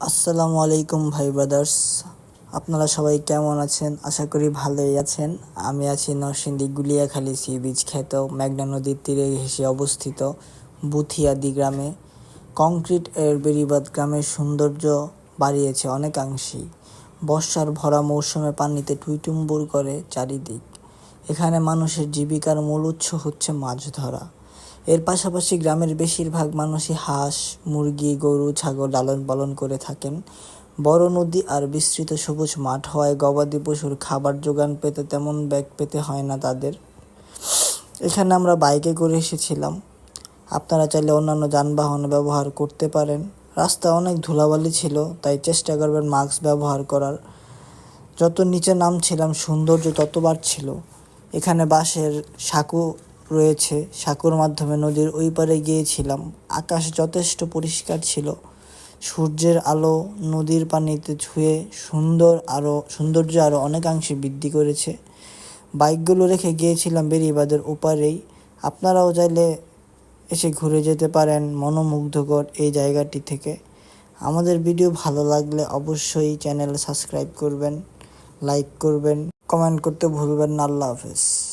আসসালামু আলাইকুম ভাই ব্রাদার্স। আপনারা সবাই কেমন আছেন? আশা করি ভালোই আছেন। আমি আছি নরসিংদী গুলিয়াখালী সি বিচ খ্যাত মেঘনা নদীর তীরে ঘেঁষে অবস্থিত বুথিয়াদি গ্রামে। কংক্রিট এর বেড়িবাদ গ্রামের সৌন্দর্য বাড়িয়েছে অনেকাংশেই। বর্ষার ভরা মৌসুমে পানিতে টুইটুম্বুর করে চারিদিক। এখানে মানুষের জীবিকার মূল উৎস হচ্ছে মাছ ধরা। এর পাশাপাশি গ্রামের বেশিরভাগ মানুষই হাঁস, মুরগি, গরু, ছাগল লালন পালন করে থাকেন। বড় নদী আর বিস্তৃত সবুজ মাঠ হওয়ায় গবাদি পশুর খাবার জোগান পেতে তেমন ব্যাগ পেতে হয় না তাদের। এখানে আমরা বাইকে করে এসেছিলাম। আপনারা চাইলে অন্যান্য যানবাহন ব্যবহার করতে পারেন। রাস্তা অনেক ধুলাবালি ছিল, তাই চেষ্টা করবেন মাস্ক ব্যবহার করার। যত নিচে নামছিলাম, সৌন্দর্য তত বাড়ছিল এখানে বাঁশের সাঁকো রয়েছে। সাঁকোর মাধ্যমে নদীর ওই পারে গিয়েছিলাম। আকাশ যথেষ্ট পরিষ্কার ছিল। সূর্যের আলো নদীর পানিতে ছুঁয়ে সুন্দর আরও সৌন্দর্য আরও অনেকাংশে বৃদ্ধি করেছে। বাইকগুলো রেখে গিয়েছিলাম বেরিবাদের ওপারেই। আপনারাও চাইলে এসে ঘুরে যেতে পারেন মনোমুগ্ধকর এই জায়গাটি থেকে। আমাদের ভিডিও ভালো লাগলে অবশ্যই চ্যানেল সাবস্ক্রাইব করবেন, লাইক করবেন, কমেন্ট করতে ভুলবেন না। আল্লাহ হাফেজ।